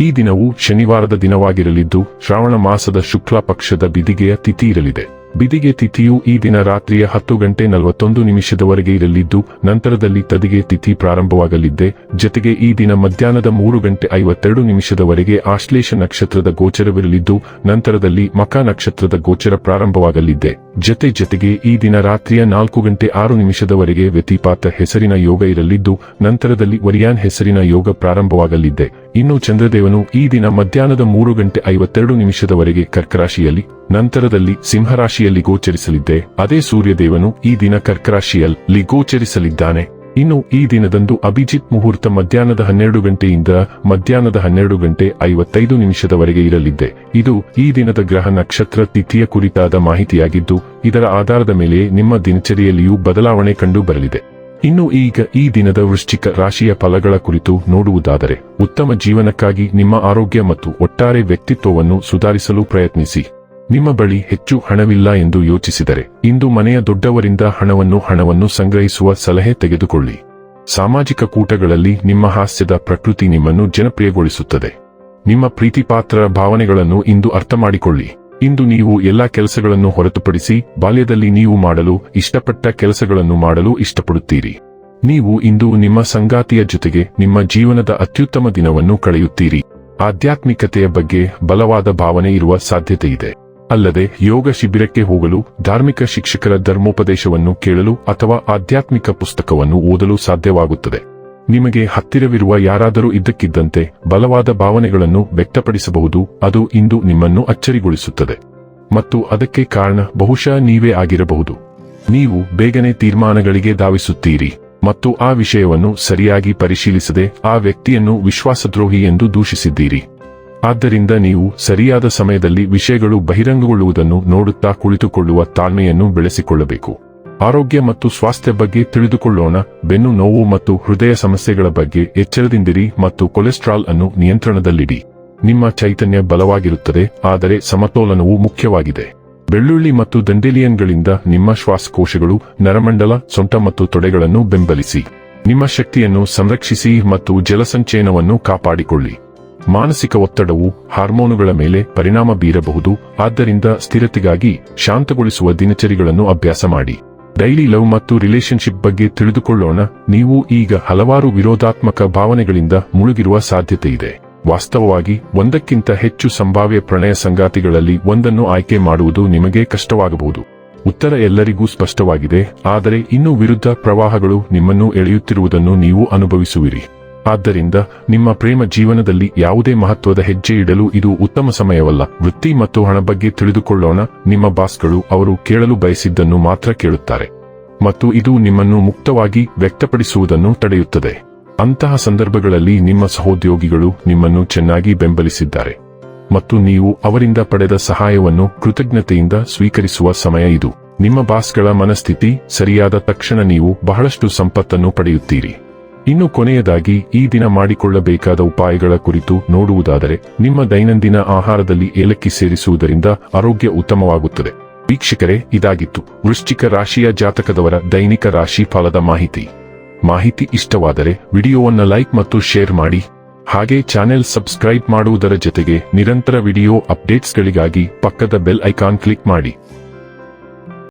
ಈ ದಿನವು ಶನಿವಾರದ ದಿನವಾಗಿರಲಿದ್ದು ಶ್ರಾವಣ ಮಾಸದ ಶುಕ್ಲ ಪಕ್ಷದ ಬಿದಿಗೆಯ ತಿಥಿ ಇರಲಿದೆ. ಬಿದಿಗೆ ತಿಥಿಯು ಈ ದಿನ ರಾತ್ರಿಯ ಹತ್ತು ಗಂಟೆ ನಲವತ್ತೊಂದು ನಿಮಿಷದವರೆಗೆ ಇರಲಿದ್ದು, ನಂತರದಲ್ಲಿ ತದಿಗೆ ತಿಥಿ ಪ್ರಾರಂಭವಾಗಲಿದ್ದೆ. ಜತೆಗೆ ಈ ದಿನ ಮಧ್ಯಾಹ್ನದ ಮೂರು ಗಂಟೆ ಐವತ್ತೆರಡು ನಿಮಿಷದವರೆಗೆ ಆಶ್ಲೇಷ ನಕ್ಷತ್ರದ ಗೋಚರವಿರಲಿದ್ದು, ನಂತರದಲ್ಲಿ ಮಕ ನಕ್ಷತ್ರದ ಗೋಚರ ಪ್ರಾರಂಭವಾಗಲಿದ್ದೆ. ಜತೆ ಜತೆಗೆ ಈ ದಿನ ರಾತ್ರಿಯ ನಾಲ್ಕು ಗಂಟೆ ಆರು ನಿಮಿಷದವರೆಗೆ ವ್ಯತಿಪಾತ ಹೆಸರಿನ ಯೋಗ ಇರಲಿದ್ದು, ನಂತರದಲ್ಲಿ ವರಿಯಾನ್ ಹೆಸರಿನ ಯೋಗ ಪ್ರಾರಂಭವಾಗಲಿದ್ದೆ. ಇನ್ನು ಚಂದ್ರದೇವನು ಈ ದಿನ ಮಧ್ಯಾಹ್ನದ ಮೂರು ಗಂಟೆ ಐವತ್ತೆರಡು ನಿಮಿಷದವರೆಗೆ ಕರ್ಕರಾಶಿಯಲ್ಲಿ, ನಂತರದಲ್ಲಿ ಸಿಂಹರಾಶಿಯಲ್ಲಿ ಗೋಚರಿಸಲಿದ್ದೆ, ಅದೇ ಸೂರ್ಯದೇವನು ಈ ದಿನ ಕರ್ಕರಾಶಿಯಲ್ಲಿ ಗೋಚರಿಸಲಿದ್ದಾನೆ. ಇನ್ನು ಈ ದಿನದಂದು ಅಭಿಜಿತ್ ಮುಹೂರ್ತ ಮಧ್ಯಾಹ್ನದ ಹನ್ನೆರಡು ಗಂಟೆಯಿಂದ ಮಧ್ಯಾಹ್ನದ ಹನ್ನೆರಡು ಗಂಟೆ ಐವತ್ತೈದು ನಿಮಿಷದವರೆಗೆ ಇರಲಿದ್ದೆ. ಇದು ಈ ದಿನದ ಗ್ರಹ ನಕ್ಷತ್ರ ತಿಥಿಯ ಕುರಿತಾದ ಮಾಹಿತಿಯಾಗಿದ್ದು, ಇದರ ಆಧಾರದ ಮೇಲೆ ನಿಮ್ಮ ದಿನಚರಿಯಲ್ಲಿಯೂ ಬದಲಾವಣೆ ಕಂಡು ಬರಲಿದೆ. ಇನ್ನು ಈಗ ಈ ದಿನದ ವೃಶ್ಚಿಕ ರಾಶಿಯ ಫಲಗಳ ಕುರಿತು ನೋಡುವುದಾದರೆ, ಉತ್ತಮ ಜೀವನಕ್ಕಾಗಿ ನಿಮ್ಮ ಆರೋಗ್ಯ ಮತ್ತು ಒಟ್ಟಾರೆ ವ್ಯಕ್ತಿತ್ವವನ್ನು ಸುಧಾರಿಸಲು ಪ್ರಯತ್ನಿಸಿ. ನಿಮ್ಮ ಬಳಿ ಹೆಚ್ಚು ಹಣವಿಲ್ಲ ಎಂದು ಯೋಚಿಸಿದರೆ ಇಂದು ಮನೆಯ ದೊಡ್ಡವರಿಂದ ಹಣವನ್ನು ಹಣವನ್ನು ಸಂಗ್ರಹಿಸುವ ಸಲಹೆ ತೆಗೆದುಕೊಳ್ಳಿ. ಸಾಮಾಜಿಕ ಕೂಟಗಳಲ್ಲಿ ನಿಮ್ಮ ಹಾಸ್ಯದ ಪ್ರಕೃತಿ ನಿಮ್ಮನ್ನು ಜನಪ್ರಿಯಗೊಳಿಸುತ್ತದೆ. ನಿಮ್ಮ ಪ್ರೀತಿಪಾತ್ರರ ಭಾವನೆಗಳನ್ನು ಇಂದು ಅರ್ಥ ಮಾಡಿಕೊಳ್ಳಿ ಇಂದು ನೀವು ಎಲ್ಲಾ ಕೆಲಸಗಳನ್ನು ಹೊರತುಪಡಿಸಿ ಬಾಲ್ಯದಲ್ಲಿ ನೀವು ಮಾಡಲು ಇಷ್ಟಪಟ್ಟ ಕೆಲಸಗಳನ್ನು ಮಾಡಲು ಇಷ್ಟಪಡುತ್ತೀರಿ. ನೀವು ಇಂದು ನಿಮ್ಮ ಸಂಗಾತಿಯ ಜೊತೆಗೆ ನಿಮ್ಮ ಜೀವನದ ಅತ್ಯುತ್ತಮ ದಿನವನ್ನು ಕಳೆಯುತ್ತೀರಿ. ಆಧ್ಯಾತ್ಮಿಕತೆಯ ಬಗ್ಗೆ ಬಲವಾದ ಭಾವನೆ ಇರುವ ಸಾಧ್ಯತೆ ಇದೆ ಅಲ್ಲದೆ ಯೋಗ ಶಿಬಿರಕ್ಕೆ ಹೋಗಲು ಧಾರ್ಮಿಕ ಶಿಕ್ಷಕರ ಧರ್ಮೋಪದೇಶವನ್ನು ಕೇಳಲು ಅಥವಾ ಆಧ್ಯಾತ್ಮಿಕ ಪುಸ್ತಕವನ್ನು ಓದಲು ಸಾಧ್ಯವಾಗುತ್ತದೆ. ನಿಮಗೆ ಹತ್ತಿರವಿರುವ ಯಾರಾದರೂ ಇದ್ದಕ್ಕಿದ್ದಂತೆ ಬಲವಾದ ಭಾವನೆಗಳನ್ನು ವ್ಯಕ್ತಪಡಿಸಬಹುದು, ಅದು ಇಂದು ನಿಮ್ಮನ್ನು ಅಚ್ಚರಿಗೊಳಿಸುತ್ತದೆ. ಮತ್ತು ಅದಕ್ಕೆ ಕಾರಣ ಬಹುಶಃ ನೀವೇ ಆಗಿರಬಹುದು. ನೀವು ಬೇಗನೆ ತೀರ್ಮಾನಗಳಿಗೆ ಧಾವಿಸುತ್ತೀರಿ, ಮತ್ತು ಆ ವಿಷಯವನ್ನು ಸರಿಯಾಗಿ ಪರಿಶೀಲಿಸದೆ ಆ ವ್ಯಕ್ತಿಯನ್ನು ವಿಶ್ವಾಸದ್ರೋಹಿ ಎಂದು ದೂಷಿಸಿದ್ದೀರಿ. ಆದ್ದರಿಂದ ನೀವು ಸರಿಯಾದ ಸಮಯದಲ್ಲಿ ವಿಷಯಗಳು ಬಹಿರಂಗಗೊಳ್ಳುವುದನ್ನು ನೋಡುತ್ತಾ ಕುಳಿತುಕೊಳ್ಳುವ ತಾಳ್ಮೆಯನ್ನು ಬೆಳೆಸಿಕೊಳ್ಳಬೇಕು. ಆರೋಗ್ಯ ಮತ್ತು ಸ್ವಾಸ್ಥ್ಯ ಬಗ್ಗೆ ತಿಳಿದುಕೊಳ್ಳೋಣ. ಬೆನ್ನು ನೋವು ಮತ್ತು ಹೃದಯ ಸಮಸ್ಯೆಗಳ ಬಗ್ಗೆ ಎಚ್ಚರದಿಂದಿರಿ ಮತ್ತು ಕೊಲೆಸ್ಟ್ರಾಲ್ ಅನ್ನು ನಿಯಂತ್ರಣದಲ್ಲಿಡಿ. ನಿಮ್ಮ ಚೈತನ್ಯ ಬಲವಾಗಿರುತ್ತದೆ, ಆದರೆ ಸಮತೋಲನವು ಮುಖ್ಯವಾಗಿದೆ. ಬೆಳ್ಳುಳ್ಳಿ ಮತ್ತು ದಂಡೆಲಿಯನ್ಗಳಿಂದ ನಿಮ್ಮ ಶ್ವಾಸಕೋಶಗಳು, ನರಮಂಡಲ, ಸೊಂಟ ಮತ್ತು ತೊಡೆಗಳನ್ನು ಬೆಂಬಲಿಸಿ. ನಿಮ್ಮ ಶಕ್ತಿಯನ್ನು ಸಂರಕ್ಷಿಸಿ ಮತ್ತು ಜಲಸಂಚಯನವನ್ನು ಕಾಪಾಡಿಕೊಳ್ಳಿ. ಮಾನಸಿಕ ಒತ್ತಡವು ಹಾರ್ಮೋನುಗಳ ಮೇಲೆ ಪರಿಣಾಮ ಬೀರಬಹುದು. ಆದ್ದರಿಂದ ಸ್ಥಿರತೆಗಾಗಿ ಶಾಂತಗೊಳಿಸುವ ದಿನಚರಿಗಳನ್ನು ಅಭ್ಯಾಸ ಮಾಡಿ. ಡೈಲಿ ಲವ್ ಮತ್ತು ರಿಲೇಶನ್ಶಿಪ್ ಬಗ್ಗೆ ತಿಳಿದುಕೊಳ್ಳೋಣ. ನೀವು ಈಗ ಹಲವಾರು ವಿರೋಧಾತ್ಮಕ ಭಾವನೆಗಳಿಂದ ಮುಳುಗಿರುವ ಸಾಧ್ಯತೆ ಇದೆ. ವಾಸ್ತವವಾಗಿ, ಒಂದಕ್ಕಿಂತ ಹೆಚ್ಚು ಸಂಭಾವ್ಯ ಪ್ರಣಯ ಸಂಗಾತಿಗಳಲ್ಲಿ ಒಂದನ್ನು ಆಯ್ಕೆ ಮಾಡುವುದು ನಿಮಗೆ ಕಷ್ಟವಾಗಬಹುದು. ಉತ್ತರ ಎಲ್ಲರಿಗೂ ಸ್ಪಷ್ಟವಾಗಿದೆ. ಆದರೆ, ಇನ್ನೂ ವಿರುದ್ಧ ಪ್ರವಾಹಗಳು ನಿಮ್ಮನ್ನು ಎಳೆಯುತ್ತಿರುವುದನ್ನು ನೀವು ಅನುಭವಿಸುವಿರಿ. ಆದ್ದರಿಂದ ನಿಮ್ಮ ಪ್ರೇಮ ಜೀವನದಲ್ಲಿ ಯಾವುದೇ ಮಹತ್ವದ ಹೆಜ್ಜೆ ಇಡಲು ಇದು ಉತ್ತಮ ಸಮಯವಲ್ಲ. ವೃತ್ತಿ ಮತ್ತು ಹಣ ಬಗ್ಗೆ ತಿಳಿದುಕೊಳ್ಳೋಣ. ನಿಮ್ಮ ಬಾಸ್ಗಳು ಅವರು ಕೇಳಲು ಬಯಸಿದ್ದನ್ನು ಮಾತ್ರ ಕೇಳುತ್ತಾರೆ. ಮತ್ತು ಇದು ನಿಮ್ಮನ್ನು ಮುಕ್ತವಾಗಿ ವ್ಯಕ್ತಪಡಿಸುವುದನ್ನು ತಡೆಯುತ್ತದೆ. ಅಂತಹ ಸಂದರ್ಭಗಳಲ್ಲಿ ನಿಮ್ಮ ಸಹೋದ್ಯೋಗಿಗಳು ನಿಮ್ಮನ್ನು ಚೆನ್ನಾಗಿ ಬೆಂಬಲಿಸಿದ್ದಾರೆ. ಮತ್ತು ನೀವು ಅವರಿಂದ ಪಡೆದ ಸಹಾಯವನ್ನು ಕೃತಜ್ಞತೆಯಿಂದ ಸ್ವೀಕರಿಸುವ ಸಮಯ ಇದು. ನಿಮ್ಮ ಬಾಸ್ಗಳ ಮನಸ್ಥಿತಿ ಸರಿಯಾದ ತಕ್ಷಣ ನೀವು ಬಹಳಷ್ಟು ಸಂಪತ್ತನ್ನು ಪಡೆಯುತ್ತೀರಿ. ಇನ್ನು ಕೊನೆಯದಾಗಿ ಈ ದಿನ ಮಾಡಿಕೊಳ್ಳಬೇಕಾದ ಉಪಾಯಗಳ ಕುರಿತು ನೋಡುವುದಾದರೆ, ನಿಮ್ಮ ದೈನಂದಿನ ಆಹಾರದಲ್ಲಿ ಏಲಕ್ಕಿ ಸೇರಿಸುವುದರಿಂದ ಆರೋಗ್ಯ ಉತ್ತಮವಾಗುತ್ತದೆ. ವೀಕ್ಷಕರೇ, ಇದಾಗಿತ್ತು. ವೃಶ್ಚಿಕ ರಾಶಿಯ ಜಾತಕದವರ ದೈನಿಕ ರಾಶಿ ಫಲದ ಮಾಹಿತಿ. ಮಾಹಿತಿ ಇಷ್ಟವಾದರೆ ವಿಡಿಯೋವನ್ನು ಲೈಕ್ ಮತ್ತು ಶೇರ್ ಮಾಡಿ. ಹಾಗೆ ಚಾನೆಲ್ ಸಬ್ಸ್ಕ್ರೈಬ್ ಮಾಡುವುದರ ಜೊತೆಗೆ ನಿರಂತರ ವಿಡಿಯೋ ಅಪ್ಡೇಟ್ಸ್ಗಳಿಗಾಗಿ ಪಕ್ಕದ ಬೆಲ್ ಐಕಾನ್ ಕ್ಲಿಕ್ ಮಾಡಿ.